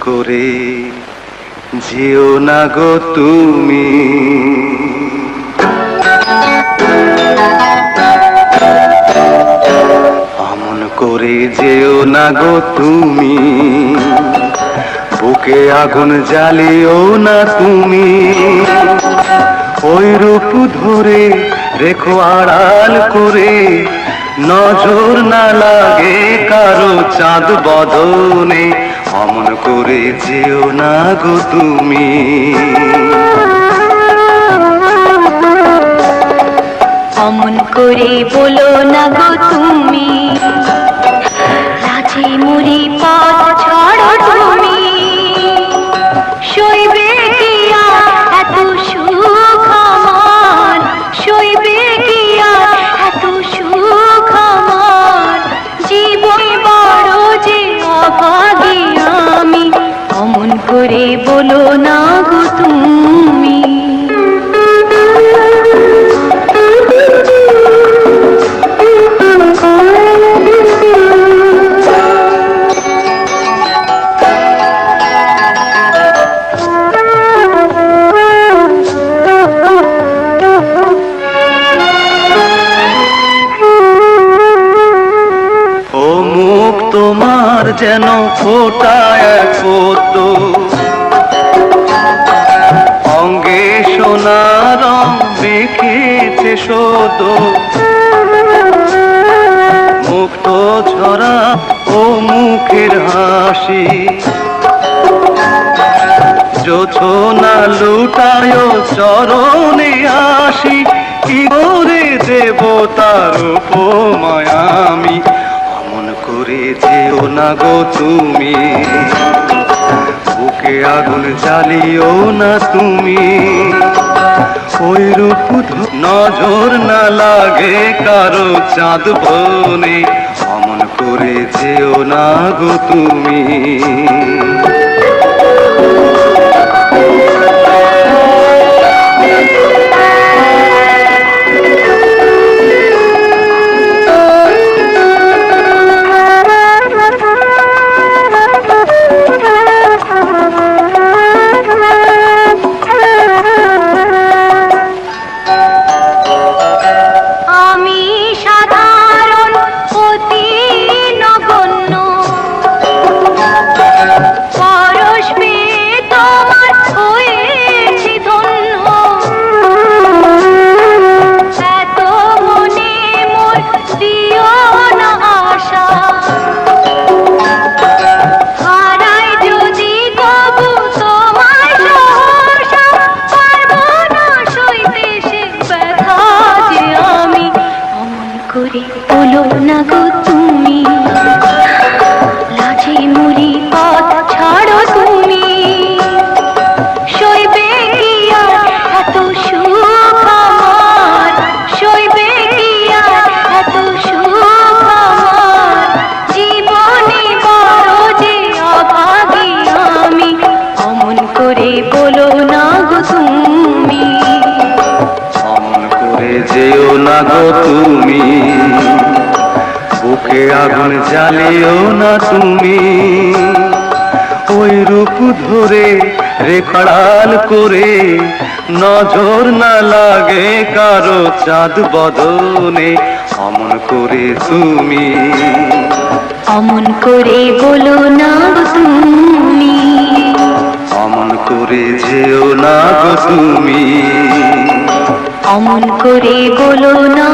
করে যেও না গো তুমি। অমন করে যেও না গো তুমি। বুকে আগুন জ্বালিও না তুমি। ওই রূপ ধরে রেখো আড়াল করে নজর না লাগে কারও চাঁদ বদনে, অমন করে যেও না গো তুমি। অমন করে বলো না গো তুমি লাজে মুড়ি পথ ছাড়ো বলো না গো তুমি। তোমার যেন ফোটায় কত অঙ্গে সোনার মেখেছে শোধ মুক্ত ছড়া ও মুখের হাসি। যোছনা লুটায় চরণে আসি। কি করে দেব তার উপমায় আমি? অমন করে যেও না গো তুমি। বুকে আগুন চালিও না তুমি। ওই রূপ নজর না লাগে কারও চাঁদ বনে। অমন করে যেও না গো তুমি। যেও না গো তুমি। বুকে আগুন জ্বালিও না তুমি। ওই রূপ ধরে রেখাড়াল করে নজর না লাগে কারও চাঁদ বদনে। অমন করে তুমি। অমন করে বলো না তুমি। অমন করে যেও না তুমি। অমন করে বলো না।